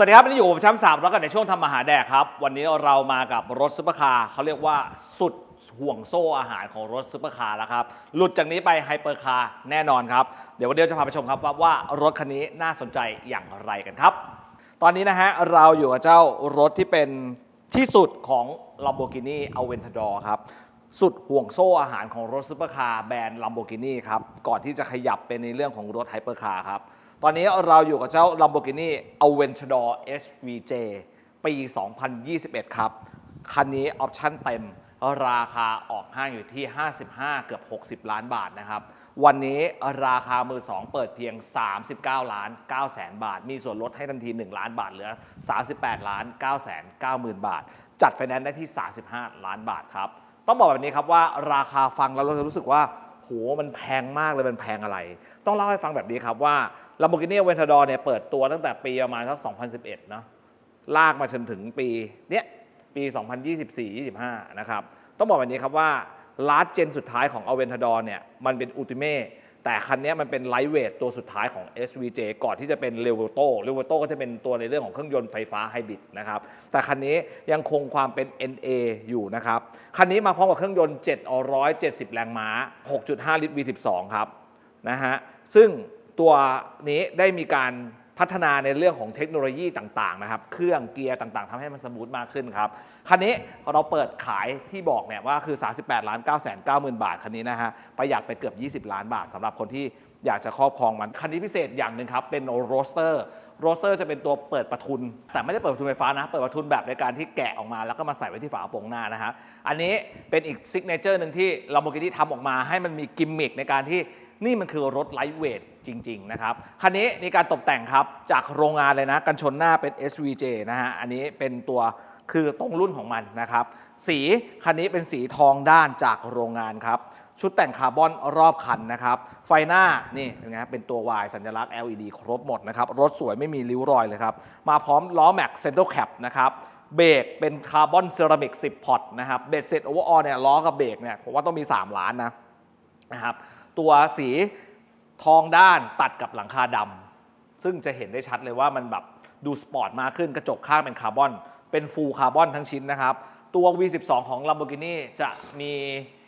สวัสดีครับวันนี้อยู่กับผมแชมป์สามแล้วกันในช่วงทำอาหารแดกครับ วันนี้เรามากับรถซุปเปอร์คาร์เขาเรียกว่าสุดห่วงโซ่อาหารของรถซุปเปอร์คาร์แล้วครับ หลุดจากนี้ไปไฮเปอร์คาร์แน่นอนครับ เดี๋ยววันนี้เราจะพาไปชมครับว่าวารถคันนี้น่าสนใจอย่างไรกันครับ ตอนนี้นะฮะเราอยู่กับเจ้ารถที่เป็นที่สุดของ Lamborghini Aventador ครับสุดห่วงโซ่อาหารของรถซุปเปอร์คาร์แบรนด์ Lamborghini ครับก่อนที่จะขยับเป็นในเรื่องของรถไฮเปอร์คาร์ครับ ตอนนี้เราอยู่กับเจ้า Lamborghini Aventador SVJ ปี 2021 ครับ คันนี้ออปชั่นเต็มราคาออกห้างอยู่ที่ 55 เกือบ 60 ล้านบาทนะครับ วันนี้ราคามือ 2 เปิดเพียง 39 ล้าน9แสนบาท มีส่วนลดให้ทันที 1 ล้านบาท เหลือ 38 ล้าน9แสน9หมื่นบาท จัดไฟแนนซ์ได้ที่ 35 ล้านบาทครับ ต้องบอกแบบนี้ครับว่าราคาฟังแล้วเราจะรู้สึกว่า มันแพงมากเลยมันแพงอะไร ต้องเล่าให้ฟังแบบนี้ครับว่า Lamborghini Aventador เนี่ยเปิดตัวตั้งแต่ปีประมาณสัก2011 เนอะลากมาจนถึงปีเนี้ยปี 2024-25 นะครับ ต้องบอกแบบนี้ครับว่าลาสเจนสุดท้ายของ Aventador เนี่ยมันเป็นอุติเม แต่คันนี้มันเป็นไลท์เวทตัวสุดท้ายของ SVJ ก่อนที่จะเป็นเรเวโต้เรเวโต้ก็จะเป็นตัวในเรื่องของเครื่องยนต์ไฟฟ้าไฮบริดนะครับ แต่คันนี้ยังคงความเป็น NA อยู่นะครับ คันนี้มาพร้อมกับเครื่องยนต์770 แรงม้า 6.5 ลิตร V12 ครับนะฮะ ซึ่งตัวนี้ได้มีการ พัฒนาในเรื่องของเทคโนโลยีต่างๆนะครับ เครื่องเกียร์ต่างๆทำให้มันสมูทมากขึ้นครับ คันนี้เราเปิดขายที่บอกเนี่ยว่าคือ 38ล้าน9 9 0 0 0 0 บาท คันนี้นะฮะ ประหยัดไปเกือบ 20 ล้านบาทสำหรับคนที่อยากจะครอบครองมัน คันนี้พิเศษอย่างหนึ่งครับ เป็นโรสเตอร์โรสเตอร์จะเป็นตัวเปิดประทุน แต่ไม่ได้เปิดประทุนไฟฟ้านะ เปิดประทุนแบบในการที่แกะออกมา แล้วก็มาใส่ไว้ที่ฝากระโปรงหน้านะฮะ อันนี้เป็นอีกซิกเนเจอร์หนึ่งที่ Lamborghini ทำออกมาให้มันมีกิมมิคในการที่ นี่มันคือรถไลท์เวทจริง ๆ นะครับ คันนี้มีการตกแต่งครับ จากโรงงานเลยนะ กันชนหน้าเป็น SVJ นะฮะ อันนี้เป็นตัวคือตรงรุ่นของมันนะครับ สีคันนี้เป็นสีทองด้านจากโรงงานครับ ชุดแต่งคาร์บอนรอบคันนะครับ ไฟหน้านี่เป็นไงเป็นตัว Y สัญลักษณ์ LED ครบหมดนะครับ รถสวยไม่มีริ้วรอยเลยครับ มาพร้อมล้อแม็กเซน t ร a l แคปนะครับเบรกเป็นคาร์บอนเซรามิก10พอตนะครับเบรกเสร็จโอเวอร์ออลเนี่ยล้อกับเบรกเนี่ยผมว่าต้องมี 3 ล้านนะนะครับ ตัวสีทองด้านตัดกับหลังคาดำซึ่งจะเห็นได้ชัดเลยว่ามันแบบดูสปอร์ตมากขึ้นกระจกข้างเป็นคาร์บอน เป็นฟูลคาร์บอนทั้งชิ้นนะครับ ตัว V12 ของ Lamborghini จะมี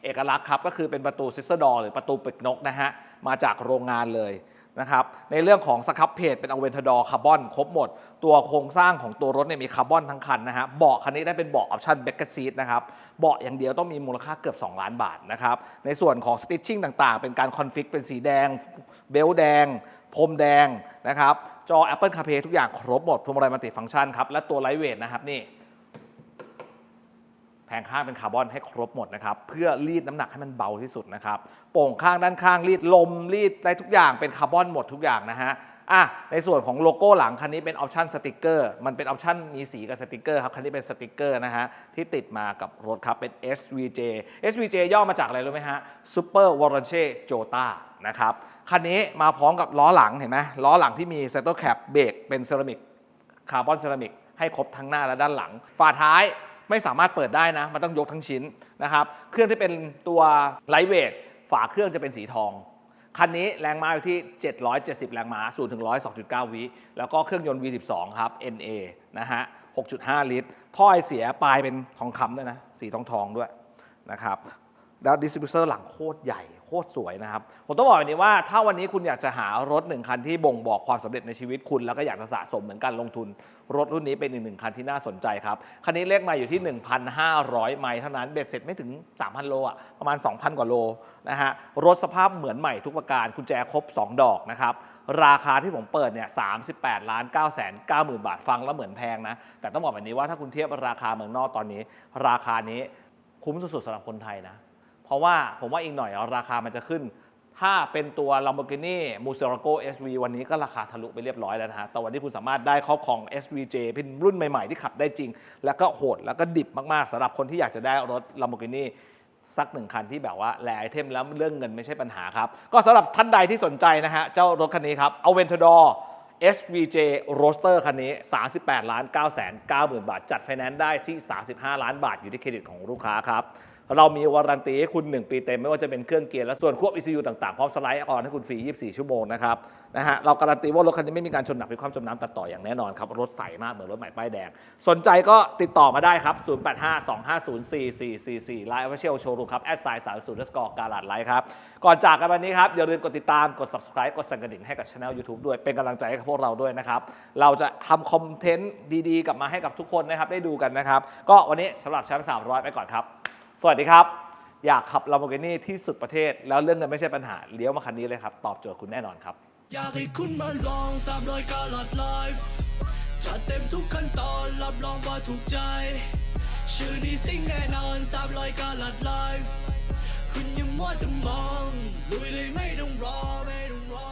เอกลักษณ์ครับ ก็คือเป็นประตูซิสเตอร์ดอหรือประตูปิดนกนะฮะ มาจากโรงงานเลย นะครับในเรื่องของสครับเพจเป็นอเวนทดอร์คาร์บอนครบหมด ตัวโครงสร้างของตัวรถเนี่ยมีคาร์บอนทั้งคันนะฮะเบาะคันนี้ได้เป็นเบาะออปชั่นเบ c เก r ซีทนะครับเบาะอย่างเดียวต้องมีมูลค่าเกือบ 2 ล้านบาทนะครับในส่วนของสติ t ชิ่งต่างๆ เป็นการคอนฟิกเป็นสีแดง เบลต์แดงพรมแดงนะครับจอ Apple CarPlay ทุกอย่างครบหมดพวงมาลัยมัลติฟังก์ชันครับและตัวไลท์เวทนะครับนี่ แผงข้างเป็นคาร์บอนให้ครบหมดนะครับ เพื่อรีดน้ำหนักให้มันเบาที่สุดนะครับ โป่งข้างด้านข้างรีดลมรีดอะไรทุกอย่างเป็นคาร์บอนหมดทุกอย่างนะฮะอะในส่วนของโลโก้หลังคันนี้เป็นออปชันสติกเกอร์มันเป็นออปชันมีสีกับสติกเกอร์ครับคันนี้เป็นสติกเกอร์นะฮะที่ติดมากับรถครับเป็น SVJ SVJ ย่อมาจากอะไรรู้ไหมฮะ Super Warranty Jota นะครับคันนี้มาพร้อมกับล้อหลังเห็นไหมล้อหลังที่มี c e n t e r Cap เบรกเป็นเซรามิกคาร์บอนเซรามิกให้ครบทั้งหน้าและด้านหลังฝาท้าย ไม่สามารถเปิดได้นะ มันต้องยกทั้งชิ้นนะครับ เครื่องที่เป็นตัวไลท์เวทฝาเครื่องจะเป็นสีทอง คันนี้แรงม้าอยู่ที่ 770 แรงม้า0ถึง100 2.9 วิ แล้วก็เครื่องยนต์ V12 ครับ NA นะฮะ 6.5 ลิตร ท่อไอเสียปลายเป็นทองคำด้วยนะ สีทองทองด้วยนะครับ แล้วดิสติบิวเซอร์หลังโคตรใหญ่โคตรสวยนะครับ ผมต้องบอกแบบนี้ว่าถ้าวันนี้คุณอยากจะหารถหนึ่งคันที่บ่งบอกความสำเร็จในชีวิตคุณ แล้วก็อยากจะสะสมเหมือนกันลงทุน รถรุ่นนี้เป็นอีกหนึ่งคันที่น่าสนใจครับ คันนี้เลขมาอยู่ที่ 1,500 ไมล์เท่านั้นเบ็ดเสร็จไม่ถึง 3,000 โลอะประมาณ 2,000 กว่าโลนะฮะรถสภาพเหมือนใหม่ทุกประการกุญแจครบ 2 ดอกนะครับราคาที่ผมเปิดเนี่ย38ล้าน9แสน9หมื่นบาทฟังแล้วเหมือนแพงนะแต่ต้องบอกแบบนี้ว่าถ้าคุณเทียบราคาเมืองนอกตอนนี้ ราคานี้คุ้มสุดๆสำหรับคนไทยนะ ราะว่าผมว่าอีกหน่อยราคามันจะขึ้น ถ้าเป็นตัว Lamborghini Murcielago SV วันนี้ก็ราคาทะลุไปเรียบร้อยแล้วนะฮะแต่วันนี้คุณสามารถได้ครอบครอง SVJ เป็นรุ่นใหม่ๆ ที่ขับได้จริง แล้วก็โหดแล้วก็ดิบมากๆสำหรับคนที่อยากจะได้รถ Lamborghini สักหนึ่งคันที่แบบว่าแลไอเทมแล้วเรื่องเงินไม่ใช่ปัญหาครับ ก็สำหรับท่านใดที่สนใจนะฮะ เจ้ารถคันนี้ครับ Aventador SVJ Roadster คันนี้ 38ล้าน9แสน9หมื่นบาท จัดไฟแนนซ์ได้ที่ 35 ล้านบาทอยู่ที่เครดิตของลูกค้าครับ เรามีวารันตีให้คุณ 1 ปีเต็ม ไม่ว่าจะเป็นเครื่องเกียร์และส่วนควบ ECU ต่างๆ พร้อมสไลด์ออนให้คุณฟรี 24 ชั่วโมงนะครับนะฮะเราการันตีว่ารถคันนี้ไม่มีการชนหนักพลิกความจมน้ำตัดต่ออย่างแน่นอนครับ รถใสมากเหมือนรถใหม่ป้ายแดง สนใจก็ติดต่อมาได้ครับ 0852504444ไลน์ Official Showroom ครับแอดไซน์30 s c o r e การาดไลท์ครับก่อนจากกันวันนี้ครับอย่าลืมกดติดตามกด subscribe กดสั่นกระดิ่งให้กับช anel YouTube ด้วยเป็นกำลังใจให้กับพวกเราด้วยนะครับเราจะทำคอนเทนต์ดีๆกลับมาให้กับทุกคนนะครับได้ดูกันนะครับก็วันนี้สำหรับชมป์300 ไปก่อนครับ สวัสดีครับ อยากขับ Lamborghini ที่สุดประเทศ แล้วเรื่องเงินไม่ใช่ปัญหาเลี้ยวมาคันนี้เลยครับ ตอบโจทย์คุณแน่นอนครับ อยากให้คุณมาลองสามรอยกาลัดไลฟ์จัดเต็มทุกขั้นตอนรับรองว่าถูกใจ ชื่อนี้สิ่งแน่นอนสามรอยกาลัดไลฟ์คุณยังมัวแต่มองลุยเลยไม่ต้องรอไม่ต้องรอ